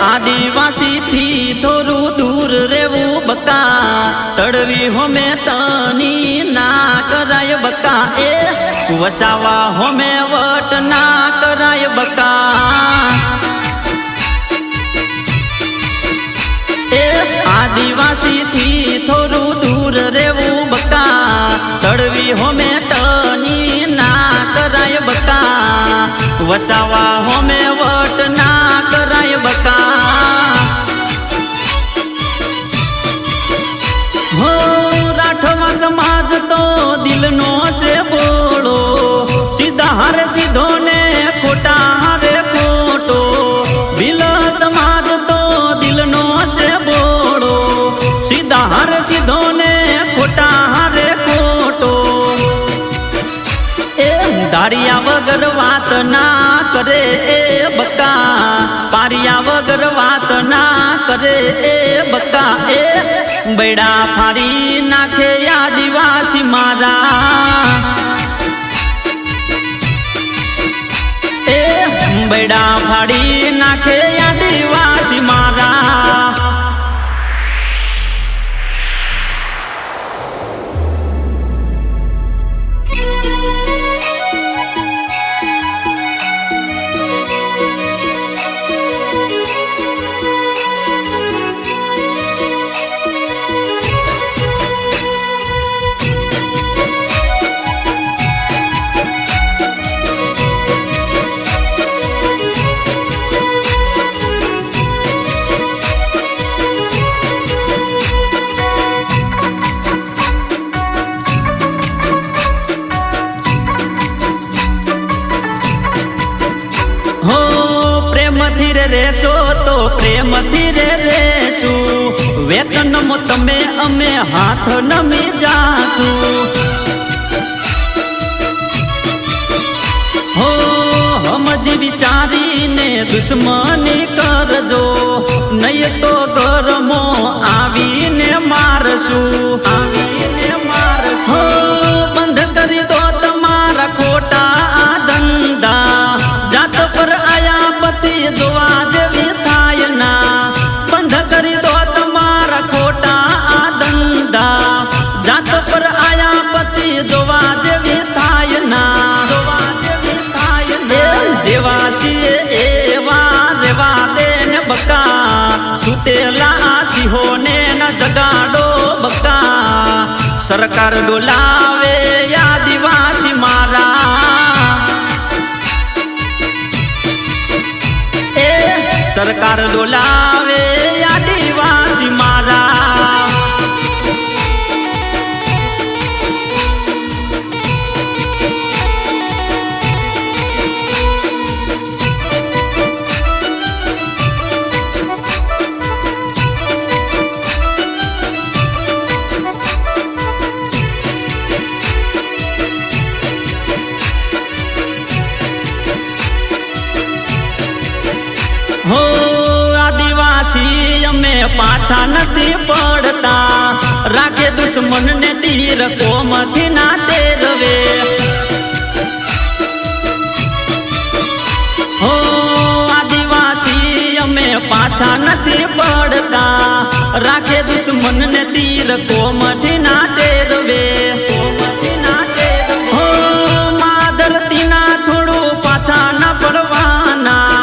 આદિવાસી થી થોડું દૂર રેવું બકા. તડવી હોમે તની, ના કરાય બકા. એ વસાવા હોમે વટ, ના કરાય બકા. એ આદિવાસી થી થોડું દૂર રેવું બકા. તડવી હોમે તની, ના કરાય બકા. વસાવા હોમે હારે સીધો ને ખોટા. હારે ખોટો બિલ સમાજ તો દિલનો છે બોડો સીધા હારે સીધો ને ખોટા. હારે ખોટો એ ધારિયા વગર વાત ના કરે એ બકા. પારિયા વગર વાત ના કરે એ બકા. એ બેડા ફારી નાખે આદિવાસી મારા. બેડા ફાડી નાખે. હો, પ્રેમથી રે રેશો તો પ્રેમથી રે રેશું. વેતનમાં તમે અમે હાથ નમી જાશું. હો સમજી વિચારીને દુશ્મની કરજો. નહીં તો ગરમો આવીને મારશું. આવીને મારશું બંધ કરી સરકાર ડોલાવે આદિવાસી મારા. એ સરકાર ડોલાવે આદિવાસી અમે પાછા નથી પડતા રાખે દુશ્મન ને તીર કોમથી ના તેરવે હો આદિવાસી અમે પાછા નથી પડતા રાખે દુશ્મન ને તીર કોમથી ના તેરવે કોમથી ના તેરવે હો મા ધરતીના છોડો પાછા ના પડવાના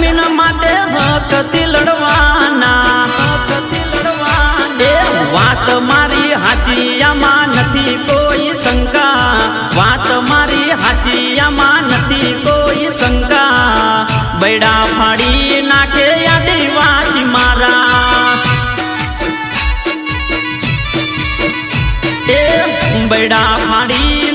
જમીન માટે હકથી લડવાના હકથી લડવાના એ વાત મારી હાચિયામાં નથી કોઈ શંકા વાત મારી હાચિયામાં નથી કોઈ શંકા બૈડા ફાડી નાખે આદિવાસી મારા એ બૈડા ફાડી